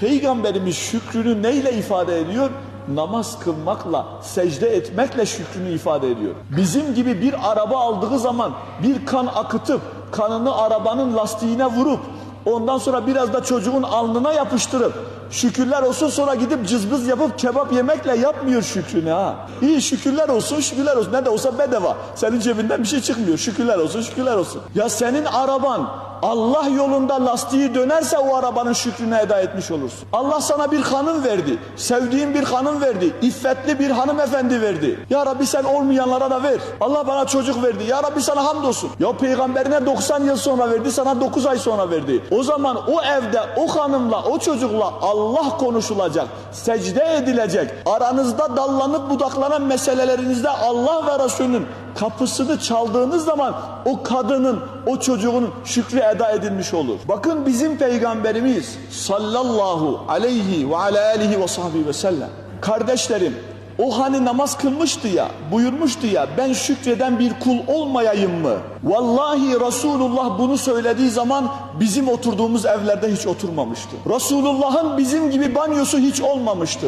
Peygamberimiz şükrünü neyle ifade ediyor? Namaz kılmakla, secde etmekle şükrünü ifade ediyor. Bizim gibi bir araba aldığı zaman bir kan akıtıp kanını arabanın lastiğine vurup ondan sonra biraz da çocuğun alnına yapıştırıp şükürler olsun sonra gidip cızbız yapıp kebap yemekle yapmıyor şükrünü ha. İyi şükürler olsun şükürler olsun ne de olsa bedava. Senin cebinden bir şey çıkmıyor şükürler olsun şükürler olsun. Ya senin araban Allah yolunda lastiği dönerse o arabanın şükrünü eda etmiş olursun. Allah sana bir hanım verdi. Sevdiğin bir hanım verdi. İffetli bir hanımefendi verdi. Ya Rabbi sen olmayanlara da ver. Allah bana çocuk verdi. Ya Rabbi sana hamdolsun. Ya peygamberine 90 yıl sonra verdi. Sana 9 ay sonra verdi. O zaman o evde o hanımla o çocukla Allah konuşulacak. Secde edilecek. Aranızda dallanıp budaklanan meselelerinizde Allah ve Resulünün kapısını çaldığınız zaman o kadının, o çocuğun şükrü eda edilmiş olur. Bakın bizim peygamberimiz sallallahu aleyhi ve ala alihi ve sahbihi ve sellem. Kardeşlerim o hani namaz kılmıştı ya, buyurmuştu ya ben şükreden bir kul olmayayım mı? Vallahi Resulullah bunu söylediği zaman bizim oturduğumuz evlerde hiç oturmamıştı. Resulullah'ın bizim gibi banyosu hiç olmamıştı.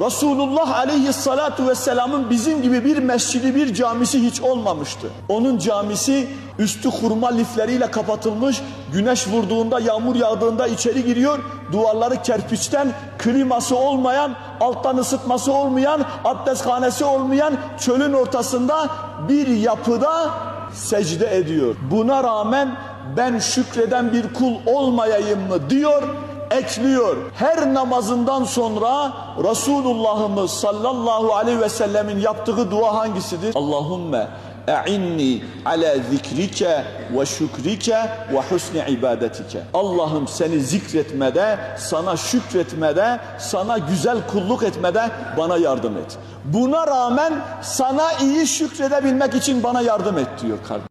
Resulullah aleyhissalatu vesselamın bizim gibi bir mescidi bir camisi hiç olmamıştı. Onun camisi üstü hurma lifleriyle kapatılmış, güneş vurduğunda yağmur yağdığında içeri giriyor, duvarları kerpiçten, kliması olmayan, alttan ısıtması olmayan, abdesthanesi olmayan çölün ortasında bir yapıda secde ediyor. Buna rağmen ben şükreden bir kul olmayayım mı diyor ekliyor. Her namazından sonra Resulullah'ımız sallallahu aleyhi ve sellemin yaptığı dua hangisidir? Allahümme e'inni ala zikrike ve şükrike ve husni ibadetike. Allah'ım seni zikretmede, sana şükretmede, sana güzel kulluk etmede bana yardım et. Buna rağmen sana iyi şükredebilmek için bana yardım et diyor kardeşim.